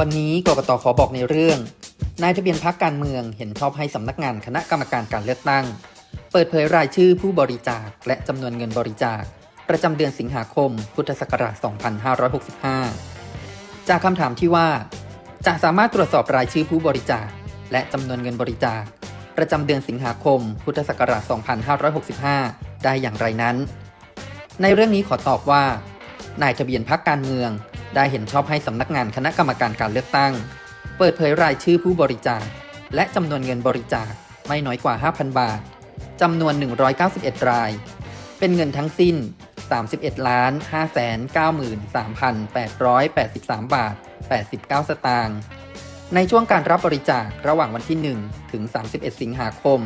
วันนี้กรกตขอบอกในเรื่อง นายทะเบียนพักการเมืองเห็นชอบให้สำนักงานคณะกรรมการการเลือกตั้ง เปิดเผยรายชื่อผู้บริจาคและจำนวนเงินบริจาค ประจำเดือนสิงหาคม พุทธศักราช 2565 จากคำถามที่ว่า จะสามารถตรวจสอบรายชื่อผู้บริจาค และจำนวนเงินบริจาค ประจำเดือนสิงหาคม พุทธศักราช 2565 ได้อย่างไรนั้น ในเรื่องนี้ขอตอบว่า นายทะเบียนพักการเมือง ได้เห็นชอบให้สำนักงานคณะกรรมการการเลือกตั้ง เปิดเผยรายชื่อผู้บริจาค และจำนวนเงินบริจาคไม่น้อยกว่า 5,000 บาทจำนวน 191 ราย เป็นเงินทั้งสิ้น 31ล้าน593,883 บาท 89 สตางค์ ในช่วงการรับบริจาคระหว่างวันที่ 1 ถึง 31 สิงหาคม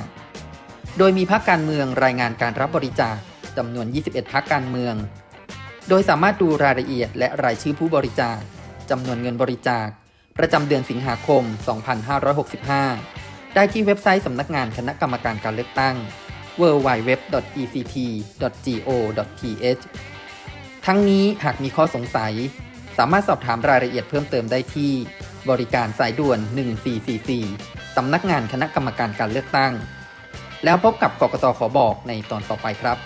2565 โดยมีพรรคการเมืองรายงานการรับบริจาคจำนวน 21พรรคการเมือง โดยสามารถดูรายละเอียดและรายชื่อผู้บริจาคจำนวนเงินบริจาค ประจำเดือนสิงหาคม 2565 ได้ที่เว็บไซต์สำนักงานคณะกรรมการการเลือกตั้ง www.ect.go.th ทั้งนี้หากมีข้อสงสัย สามารถสอบถามรายละเอียดเพิ่มเติมได้ที่ บริการสายด่วน 1444 สำนักงานคณะกรรมการการเลือกตั้ง แล้วพบกับกกตขอบอกในตอนต่อไปครับ